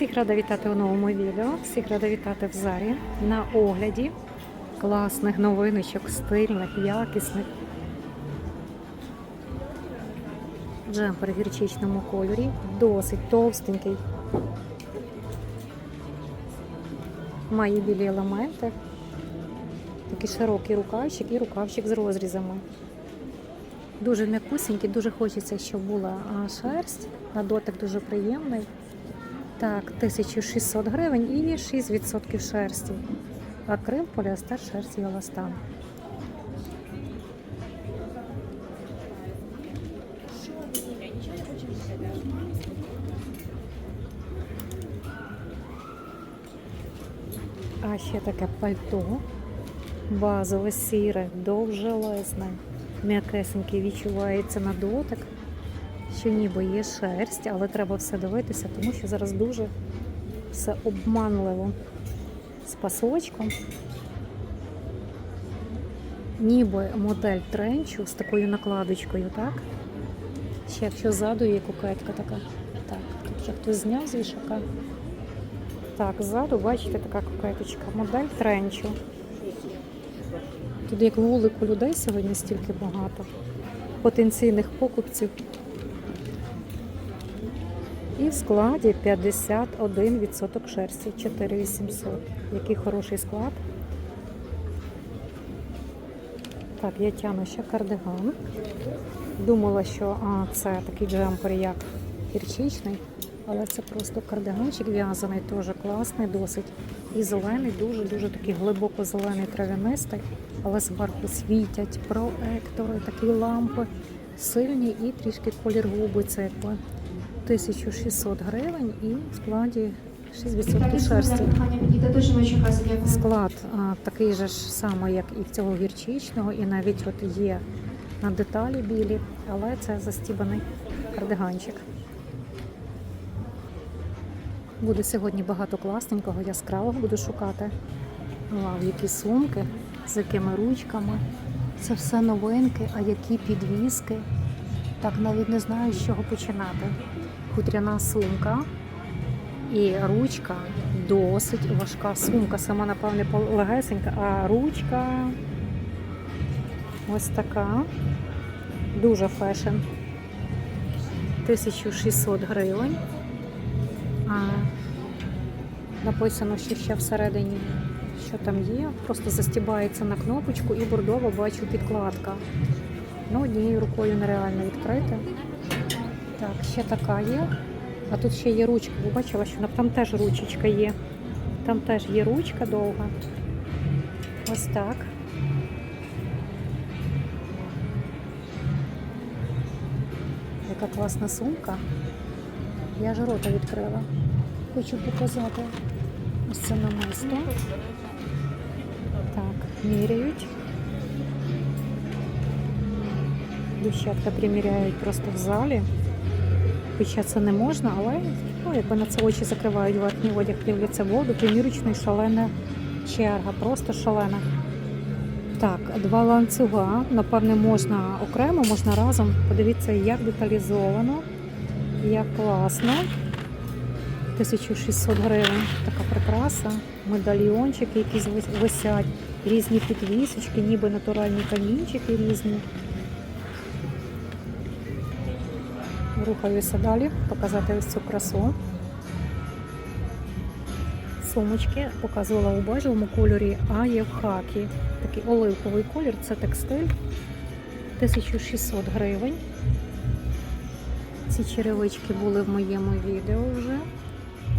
Всіх рада вітати у новому відео. Всіх рада вітати в зарі на огляді класних новиночок, стильних, якісних. Джемпер в гірчичному кольорі, досить товстенький. Має білі елементи. Такий широкий рукавчик і рукавчик з розрізами. Дуже м'якусенький, дуже хочеться, щоб була шерсть. На дотик дуже приємний. Так, 1600 гривень і 6% шерсті. Акрил, поліестер, шерсть і еластан. А ще таке пальто. Базове сіре, довжелезне, м'якесеньке відчувається на дотик що ніби є шерсть, але треба все дивитися, тому що зараз дуже все обманливо з пасочком. Ніби модель тренчу з такою накладочкою, так? Ще якщо ззаду є кукетка така. Так, тут ще хтось зняв з вішака. Так, ззаду, бачите, така кукеточка. Модель тренчу. Тут як вулику людей сьогодні стільки багато. Потенційних покупців. І в складі 51% шерсті, 4800. Який хороший склад. Так, я тяну ще кардиган. Думала, що а, це такий джемпер, як гірчичний, але це просто кардиганчик в'язаний, теж класний, досить. І зелений, дуже-дуже такий глибоко зелений трав'янистий, але зверху світять проектори, такі лампи сильні і трішки колір губи цикли. 1600 гривень і в складі 6% шерсті. Склад а, такий же ж самий, як і в цього гірчичного, і навіть от є на деталі білі, але це застібаний кардиганчик. Буде сьогодні багато класненького, яскравого буду шукати. Вау, які сумки, з якими ручками. Це все новинки, а які підвіски. Так навіть не знаю, з чого починати. Хутряна сумка і ручка досить важка. Сумка сама, напевне, легесенька, а ручка ось така. Дуже фешн. 1600 гривень. А, написано, що ще всередині, що там є. Просто застібається на кнопочку і бордово бачу підкладка. Ну, однією рукою нереально відкрити. Так, ще така є. А тут ще є ручка. Ви бачила, що там теж ручечка є. Там теж є ручка довга. Ось так. Яка класна сумка. Я ж рота відкрила. Хочу показати. Ось це намисто. Так, міряють. Дівчатка приміряють просто в залі. Це не можна, але ну, якби на це очі закривають верхній одяг, дивляться воду, примірочний шалена черга, просто шалена. Так, два ланцюга. Напевне, можна окремо, можна разом. Подивіться, як деталізовано, як класно. 1600 гривень. Така прикраса, медальйончики, якісь висять, різні підвісочки, ніби натуральні камінчики різні. Рухаюся далі, показати ось цю красу. Сумочки показувала у бежевому кольорі, а є в хакі. Такий оливковий колір, це текстиль. 1600 гривень. Ці черевички були в моєму відео вже.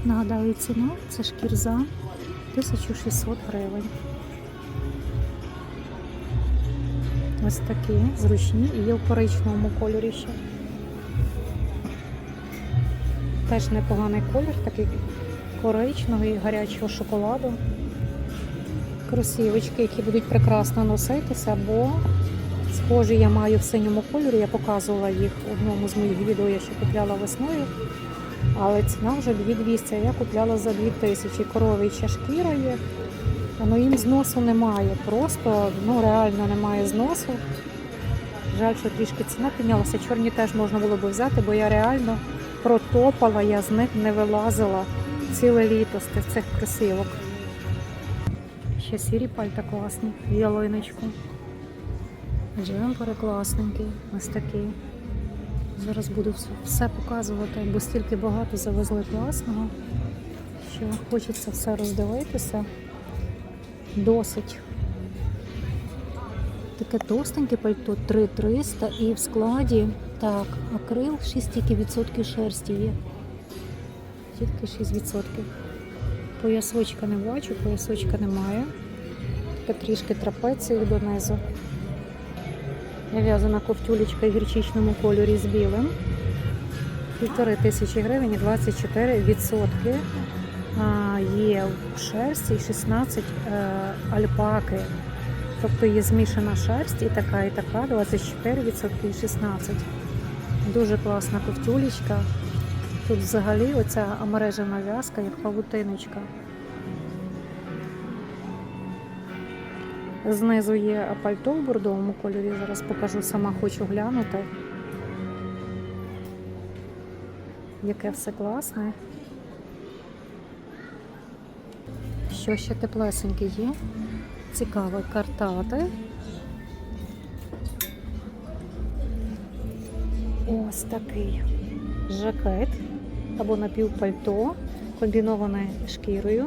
Нагадаю, ціна це шкірза 1600 гривень. Ось такі зручні і є в коричневому кольорі ще. Теж непоганий колір, такий коричневий, гарячого шоколаду. Кросівочки, які будуть прекрасно носитися, бо схожі я маю в синьому кольорі. Я показувала їх в одному з моїх відео, я ще купляла весною. Але ціна вже 2200, я купляла за 2000. Коровича шкіра є. Ну їм зносу немає. Просто ну реально немає зносу. Жаль, що трішки ціна піднялася. Чорні теж можна було би взяти, бо я реально протопала, я з них не вилазила. ціле літо з цих кросівок. Ще сірі пальта класні, ялиночку. Джемпери класненькі, ось такі. Зараз буду все показувати, бо стільки багато завезли класного, що хочеться все роздивитися. Досить. Таке товстеньке пальто 3300 і в складі так, акрил 6 тільки відсотків шерсті є. Тільки 6%. Поясочка не бачу, поясочка немає. Така трішки трапеції донизу. В'язана ковтюлечка в гірчичному кольорі з білим. Півтори тисячі гривень і 24 відсотки є в шерсті і 16 е, альпаки. Тобто є змішана шерсть і така, і така, 24 відсотки і 16. Дуже класна ковтюлечка. Тут взагалі оця мережевна в'язка, як павутиночка. Знизу є пальто в бордовому кольорі. Зараз покажу, сама хочу глянути. Яке все класне. Що ще теплесеньке є? Цікаве картати. Ось такий жакет або напівпальто, комбіноване шкірою.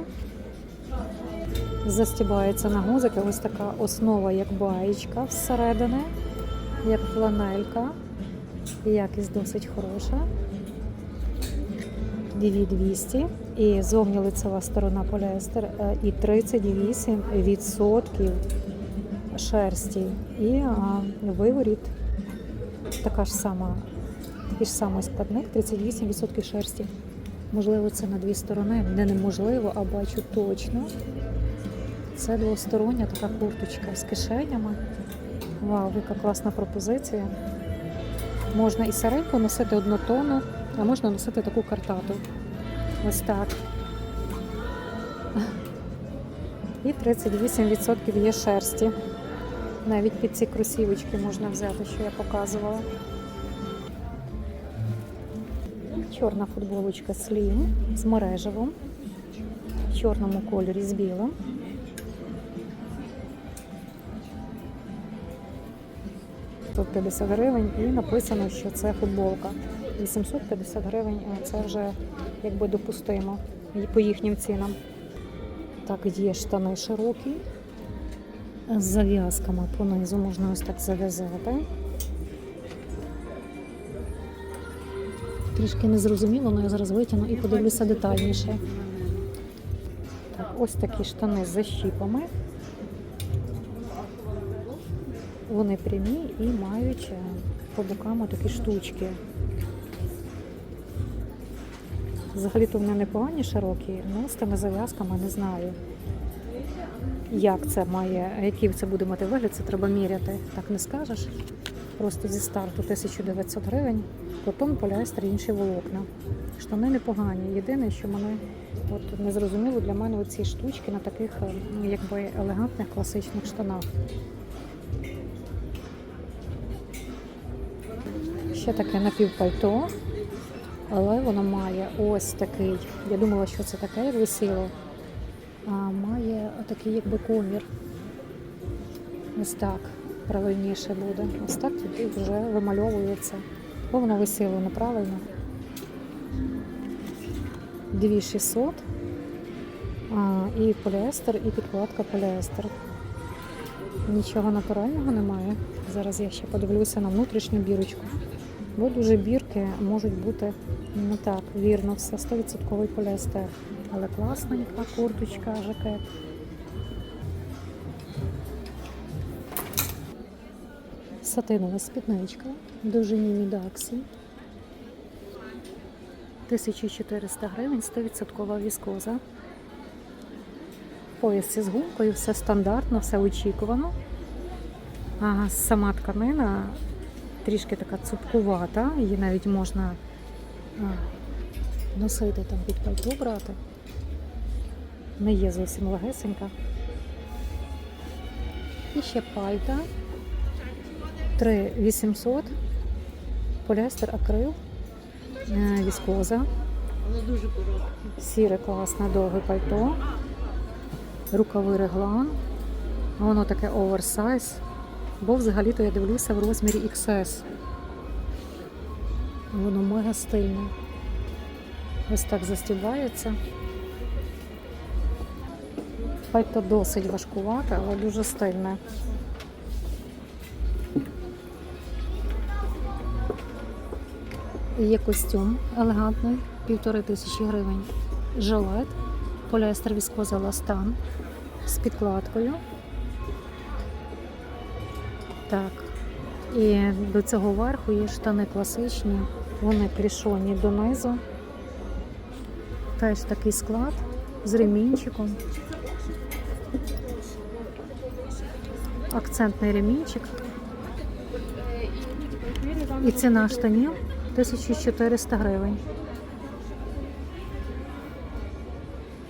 Застібається на гузики. Ось така основа, як баєчка всередини, як фланелька. Якість досить хороша. 2200 і зовні лицева сторона поліестер е, і 38% шерсті. І виворіт така ж сама, такий ж самий складник, 38% шерсті. Можливо, це на дві сторони. Не неможливо, а бачу точно. Це двостороння така курточка з кишенями. Вау, яка класна пропозиція. Можна і сереньку носити однотонну, а можна носити таку картату. Ось так. І 38% є шерсті. Навіть під ці кросівочки можна взяти, що я показувала. Чорна футболочка Slim з мережевим, в чорному кольорі з білим. Тут 50 гривень і написано, що це футболка. 850 гривень а це вже якби допустимо по їхнім цінам. Так, є штани широкі з зав'язками понизу можна ось так зав'язати. Трішки незрозуміло, але я зараз витягну і подивлюся детальніше. Так, ось такі штани з защіпами. Вони прямі і мають е, по бокам такі штучки. Взагалі-то вони непогані широкі, але з тими зав'язками не знаю. Як це має, який це буде мати вигляд, це треба міряти. Так не скажеш. Просто зі старту 1900 гривень, потім поліестер інші волокна. Штани непогані. Єдине, що мене от не зрозуміло для мене оці штучки на таких е, якби елегантних класичних штанах. Ще таке напівпальто, але воно має ось такий. Я думала, що це таке як висіло. Має такий якби комір. Ось так правильніше буде. Ось так тоді вже вимальовується. Бо воно висіло неправильно. 2600. А, і поліестер, і підкладка поліестер. Нічого натурального немає. Зараз я ще подивлюся на внутрішню бірочку. Бо дуже бірки можуть бути не так вірно, все 100% поліестер. Але класненька курточка, жакет. Сатинова спідничка, дуже мідаксі. 1400 гривень, 100% віскоза. Пояс із гумкою, все стандартно, все очікувано. А сама тканина трішки така цупкувата, її навіть можна носити там під пальто брати. Не є зовсім легесенька. І ще пальта 3800, поліестер акрил, е, віскоза. Сіре класне довге пальто. Рукави реглан. Воно таке оверсайз. Бо взагалі-то я дивлюся в розмірі XS. Воно мега стильне. Ось так застібається. Пальто досить важкувате, але дуже стильне. Є костюм елегантний, півтори тисячі гривень. Жилет, поліестер віскоза ластан з підкладкою. Так. І до цього верху є штани класичні, вони крішоні донизу. Теж такий склад з ремінчиком. Акцентний ремінчик. І ціна штанів 1400 гривень.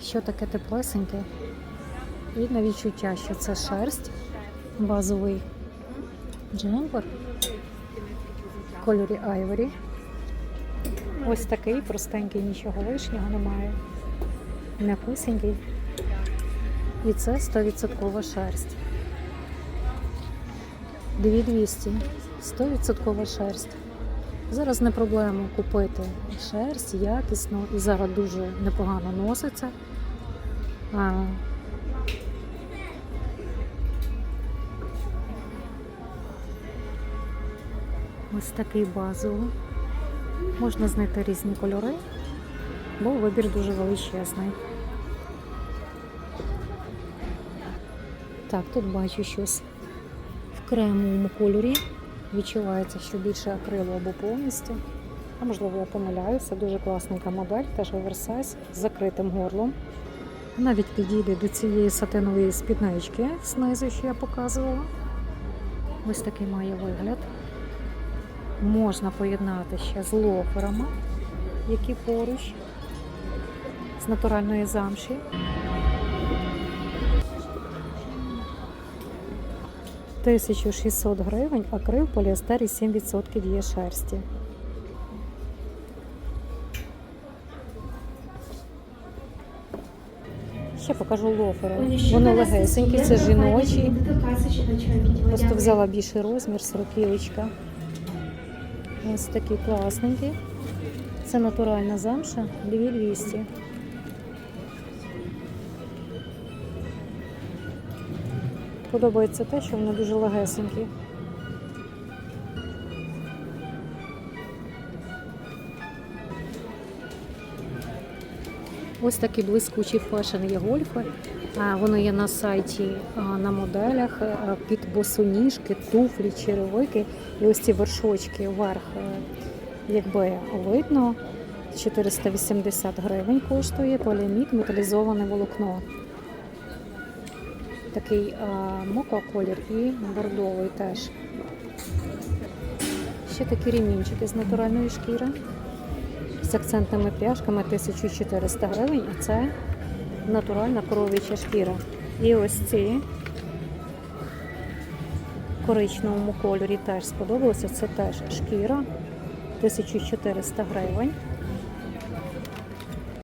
Що таке теплесеньке? І на відчуття, що це шерсть, базовий джемпер в кольорі айворі. Ось такий простенький, нічого лишнього немає. М'якусенький. І це 100% шерсть. 2200. 100% шерсть. Зараз не проблема купити шерсть якісно і зараз дуже непогано носиться. Ось такий базовий. Можна знайти різні кольори, бо вибір дуже величезний. Так, тут бачу щось в кремовому кольорі. Відчувається, що більше акрилу або повністю. А можливо, я помиляюся. Дуже класненька модель, теж оверсайз з закритим горлом. Навіть підійде до цієї сатинової спіднички знизу, що я показувала. Ось такий має вигляд. Можна поєднати ще з лоферами, які поруч, з натуральної замші. Тисячу 1600 гривень, акрил, поліестер і 7% є шерсті. Ще покажу лофери. Вони легесенькі, це жіночі. Просто взяла більший розмір, сороківочка. Ось такі класненькі. Це натуральна замша, 2200. Подобається те, що вони дуже легесенькі. Ось такі блискучі фешн є гольфи. Вони є на сайті на моделях під босоніжки, туфлі, черевики. І ось ці вершочки вверх, е, якби видно. 480 гривень коштує поліамід металізоване волокно. Такий моко колір і бордовий теж. Ще такі ремінчики з натуральної шкіри з акцентними пряжками 1400 гривень, а це натуральна коров'яча шкіра. І ось ці в коричневому кольорі теж сподобалося. Це теж шкіра 1400 гривень.